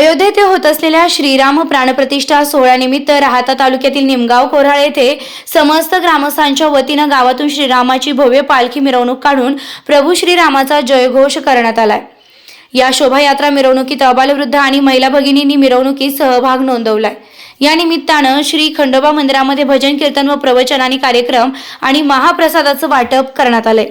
अयोध्येत होत असलेल्या श्रीराम प्राणप्रतिष्ठा सोहळ्यानिमित्त राहता तालुक्यातील निमगाव कोराळ येथे समस्त ग्रामस्थांच्या वतीनं गावातून श्रीरामाची भव्य पालखी मिरवणूक काढून प्रभू श्रीरामाचा जयघोष करण्यात आलाय. या शोभायात्रा मिरवणुकीत अबालवृद्ध आणि महिला भगिनींनी मिरवणुकीत सहभाग नोंदवलाय. या निमित्तानं श्री खंडोबा मंदिरामध्ये भजन कीर्तन व प्रवचन आणि कार्यक्रम आणि महाप्रसादाचं वाटप करण्यात आलंय.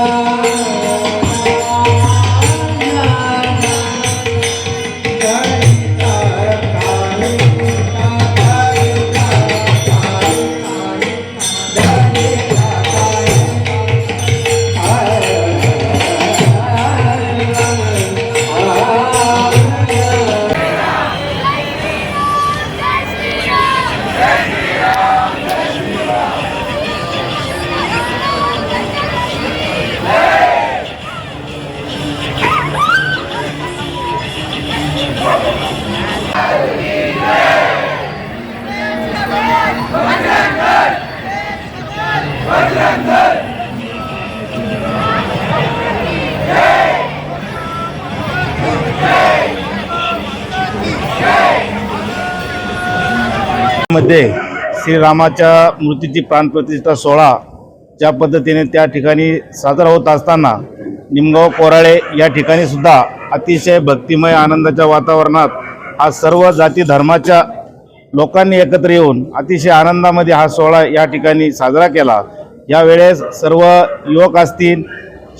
मध्ये श्रीरामाच्या मूर्तीची प्राणप्रतिष्ठा सोहळा ज्या पद्धतीने त्या ठिकाणी साजरा होत असताना निमगाव कोराळे या ठिकाणी सुद्धा अतिशय भक्तिमय आनंदाच्या वातावरणात हा सर्व जाती धर्माच्या लोकांनी एकत्र येऊन अतिशय आनंदामध्ये हा सोहळा या ठिकाणी साजरा केला. यावेळेस सर्व युवक असतील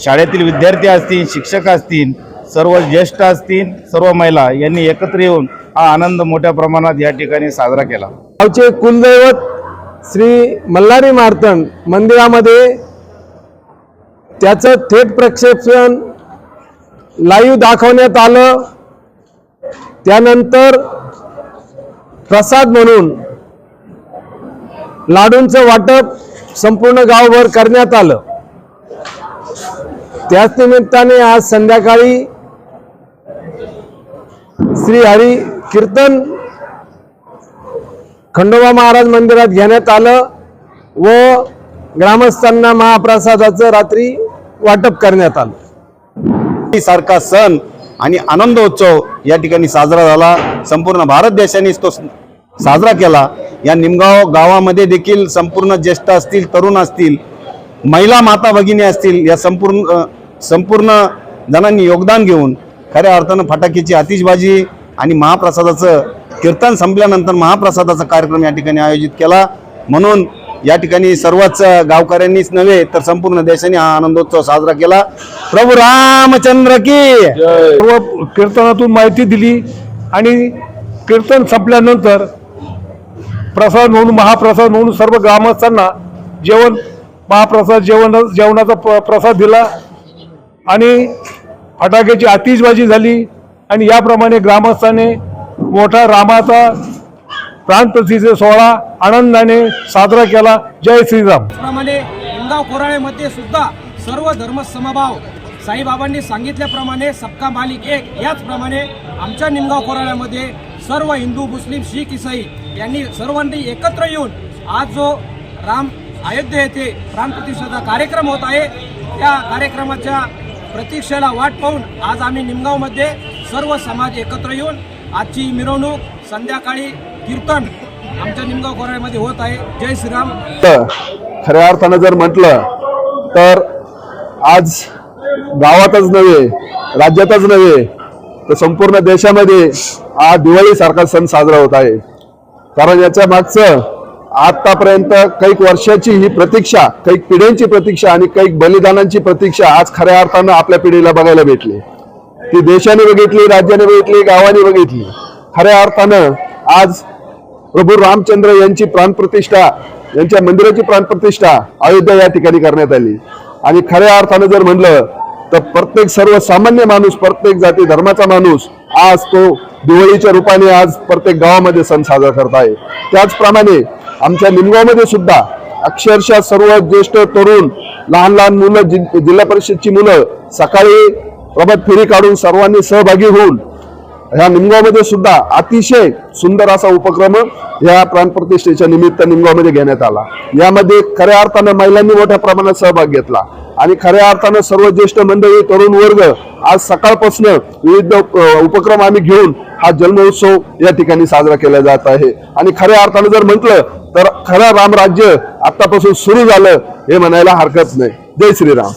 शाळेतील विद्यार्थी असतील शिक्षक असतील सर्व ज्येष्ठ असतील सर्व महिला यांनी एकत्र येऊन हा आनंद मोठ्या प्रमाणात या ठिकाणी साजरा केला. गावचे कुलदैवत श्री मल्हारी मार्तंड मंदिरामध्ये त्याचं थेट प्रक्षेपण लाईव्ह दाखवण्यात आलं. त्यानंतर प्रसाद म्हणून लाडूंचं वाटप संपूर्ण गावभर करण्यात आलं. त्याच निमित्ताने आज संध्याकाळी श्री हरी कीर्तन खंडोबा महाराज मंदिरात घेण्यात आलं व ग्रामस्थांना महाप्रसादाचं रात्री वाटप करण्यात आलं. सारखा सण आणि आनंदोत्सव या ठिकाणी साजरा झाला. संपूर्ण भारत देशानेच तो साजरा केला. या निमगाव गावामध्ये देखील संपूर्ण ज्येष्ठ असतील तरुण असतील महिला माता भगिनी असतील या संपूर्ण संपूर्ण जणांनी योगदान घेऊन खऱ्या अर्थानं फटाक्याची आतिषबाजी आणि महाप्रसादाचं कीर्तन संपल्यानंतर महाप्रसादाचा कार्यक्रम या ठिकाणी आयोजित केला. म्हणून या ठिकाणी सर्वच गावकऱ्यांनीच नव्हे तर संपूर्ण देशाने हा आनंदोत्सव साजरा केला. प्रभू रामचंद्र की सर्व कीर्तनातून माहिती दिली आणि कीर्तन संपल्यानंतर प्रसाद म्हणून महाप्रसाद म्हणून सर्व ग्रामस्थांना जेवण महाप्रसाद जेवण जेवणाचा प्र प्रसाद दिला. आणि फटाक्याची आतिषबाजी झाली. आणि याप्रमाणे ग्रामस्थाने मोठा रामाचा प्राणप्रतिष्ठे सोहळा आनंदाने साजरा केला. जय श्रीराम. त्याचप्रमाणे इंगाव कोराळेमध्ये सुद्धा सर्व धर्म समभाव साईबाबांनी सांगितल्याप्रमाणे सबका मालिक एक. याचप्रमाणे आमच्या निमगाव कोराळ्यामध्ये सर्व हिंदू मुस्लिम शीख इसाई यांनी सर्वांनी एकत्र येऊन आज जो राम अयोध्या येथे प्राणप्रतिष्ठेचा कार्यक्रम होत आहे त्या कार्यक्रमाच्या प्रतीक्षेला वाट पाहून आज आम्ही निमगावमध्ये सर्व समाज एकत्र येऊन आजची मिरवणूक संध्याकाळी कीर्तन आमच्या निमगाव कोराळ्यामध्ये होत आहे. जय श्रीराम. तर खऱ्या अर्थानं जर म्हटलं तर आज गावातच नव्हे राज्यातच नव्हे तर संपूर्ण देशामध्ये आज दिवाळीसारखा सण साजरा होत आहे. कारण याच्या मागचं आतापर्यंत काही वर्षाची ही प्रतीक्षा काही पिढ्यांची प्रतीक्षा आणि काही बलिदानांची प्रतीक्षा आज खऱ्या अर्थानं आपल्या पिढीला बघायला भेटली. ती देशाने बघितली राज्याने बघितली गावाने बघितली. खऱ्या अर्थानं आज प्रभू रामचंद्र यांची प्राणप्रतिष्ठा यांच्या मंदिराची प्राणप्रतिष्ठा अयोध्या या ठिकाणी करण्यात आली. आणि खऱ्या अर्थानं जर म्हणलं तर प्रत्येक सर्वसामान्य माणूस प्रत्येक जाती धर्माचा माणूस आज तो दिवाळीच्या रूपाने आज प्रत्येक गावामध्ये सण साजरा करत आहे. त्याचप्रमाणे आमच्या निमगावमध्ये सुद्धा अक्षरशः सर्व ज्येष्ठ तरुण लहान लहान मुलं जि- जिल्हा परिषदची मुलं सकाळी प्रभात फेरी काढून सर्वांनी सहभागी होऊन ह्या निमगावमध्ये सुद्धा अतिशय सुंदर असा उपक्रम या प्राणप्रतिष्ठेच्या निमित्त निमगावमध्ये घेण्यात आला. यामध्ये खऱ्या अर्थानं महिलांनी मोठ्या प्रमाणात सहभाग घेतला आणि खऱ्या अर्थानं सर्व ज्येष्ठ मंडळी तरुण वर्ग आज सकाळपासून विविध उपक्रम आम्ही घेऊन हा जन्मोत्सव या ठिकाणी साजरा केला जात आहे. आणि खऱ्या अर्थानं जर म्हटलं तर खरं रामराज्य आतापासून सुरू झालं हे म्हणायला हरकत नाही. जय श्रीराम.